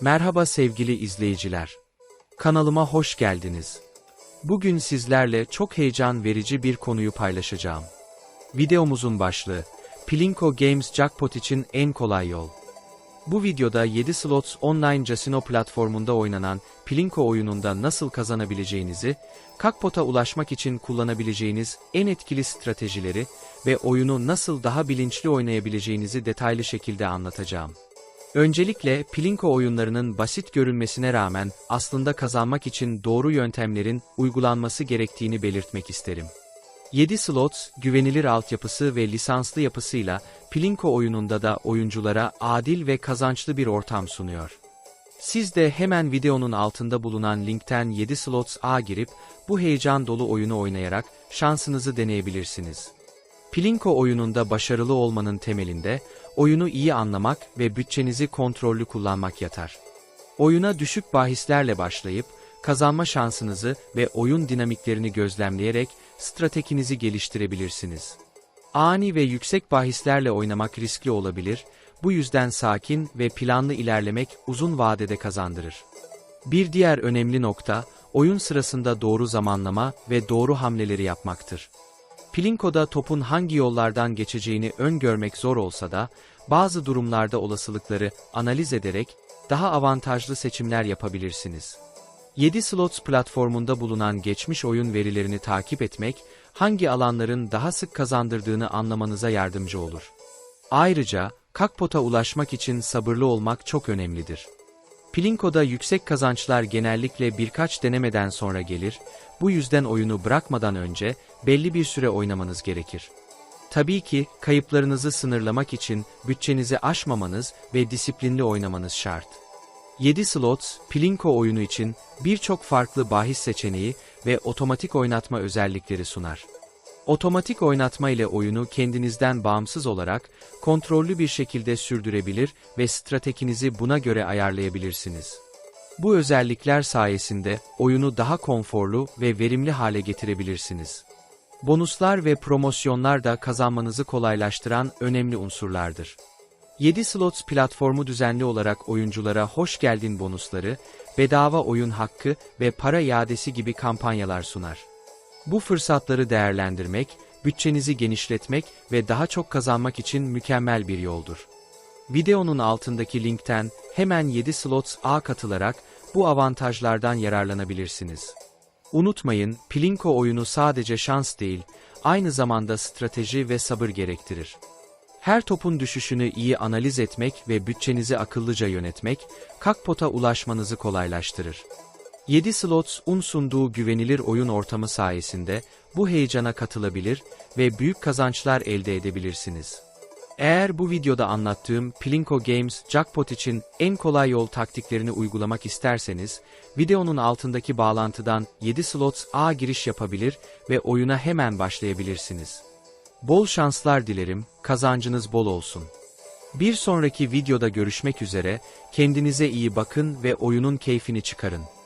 Merhaba sevgili izleyiciler. Kanalıma hoş geldiniz. Bugün sizlerle çok heyecan verici bir konuyu paylaşacağım. Videomuzun başlığı, Plinko Games Jackpot için en kolay yol. Bu videoda 7 Slots Online Casino platformunda oynanan Plinko oyununda nasıl kazanabileceğinizi, Kakpot'a ulaşmak için kullanabileceğiniz en etkili stratejileri ve oyunu nasıl daha bilinçli oynayabileceğinizi detaylı şekilde anlatacağım. Öncelikle Plinko oyunlarının basit görünmesine rağmen aslında kazanmak için doğru yöntemlerin uygulanması gerektiğini belirtmek isterim. 7 slots, güvenilir altyapısı ve lisanslı yapısıyla Plinko oyununda da oyunculara adil ve kazançlı bir ortam sunuyor. Siz de hemen videonun altında bulunan linkten 7 slots A girip bu heyecan dolu oyunu oynayarak şansınızı deneyebilirsiniz. Plinko oyununda başarılı olmanın temelinde, oyunu iyi anlamak ve bütçenizi kontrollü kullanmak yatar. Oyuna düşük bahislerle başlayıp, kazanma şansınızı ve oyun dinamiklerini gözlemleyerek stratejinizi geliştirebilirsiniz. Ani ve yüksek bahislerle oynamak riskli olabilir, bu yüzden sakin ve planlı ilerlemek uzun vadede kazandırır. Bir diğer önemli nokta, oyun sırasında doğru zamanlama ve doğru hamleleri yapmaktır. Plinko'da topun hangi yollardan geçeceğini öngörmek zor olsa da, bazı durumlarda olasılıkları analiz ederek daha avantajlı seçimler yapabilirsiniz. 7 Slots platformunda bulunan geçmiş oyun verilerini takip etmek, hangi alanların daha sık kazandırdığını anlamanıza yardımcı olur. Ayrıca, Kakpot'a ulaşmak için sabırlı olmak çok önemlidir. Plinko'da yüksek kazançlar genellikle birkaç denemeden sonra gelir, bu yüzden oyunu bırakmadan önce belli bir süre oynamanız gerekir. Tabii ki kayıplarınızı sınırlamak için bütçenizi aşmamanız ve disiplinli oynamanız şart. 7 slots, Plinko oyunu için birçok farklı bahis seçeneği ve otomatik oynatma özellikleri sunar. Otomatik oynatma ile oyunu kendinizden bağımsız olarak kontrollü bir şekilde sürdürebilir ve stratejinizi buna göre ayarlayabilirsiniz. Bu özellikler sayesinde oyunu daha konforlu ve verimli hale getirebilirsiniz. Bonuslar ve promosyonlar da kazanmanızı kolaylaştıran önemli unsurlardır. 7 Slots platformu düzenli olarak oyunculara hoş geldin bonusları, bedava oyun hakkı ve para iadesi gibi kampanyalar sunar. Bu fırsatları değerlendirmek, bütçenizi genişletmek ve daha çok kazanmak için mükemmel bir yoldur. Videonun altındaki linkten hemen 7 Slots A katılarak bu avantajlardan yararlanabilirsiniz. Unutmayın, Plinko oyunu sadece şans değil, aynı zamanda strateji ve sabır gerektirir. Her topun düşüşünü iyi analiz etmek ve bütçenizi akıllıca yönetmek, kakpota ulaşmanızı kolaylaştırır. 7 Slots un sunduğu güvenilir oyun ortamı sayesinde bu heyecana katılabilir ve büyük kazançlar elde edebilirsiniz. Eğer bu videoda anlattığım Plinko Games Jackpot için en kolay yol taktiklerini uygulamak isterseniz, videonun altındaki bağlantıdan 7 Slots A giriş yapabilir ve oyuna hemen başlayabilirsiniz. Bol şanslar dilerim, kazancınız bol olsun. Bir sonraki videoda görüşmek üzere, kendinize iyi bakın ve oyunun keyfini çıkarın.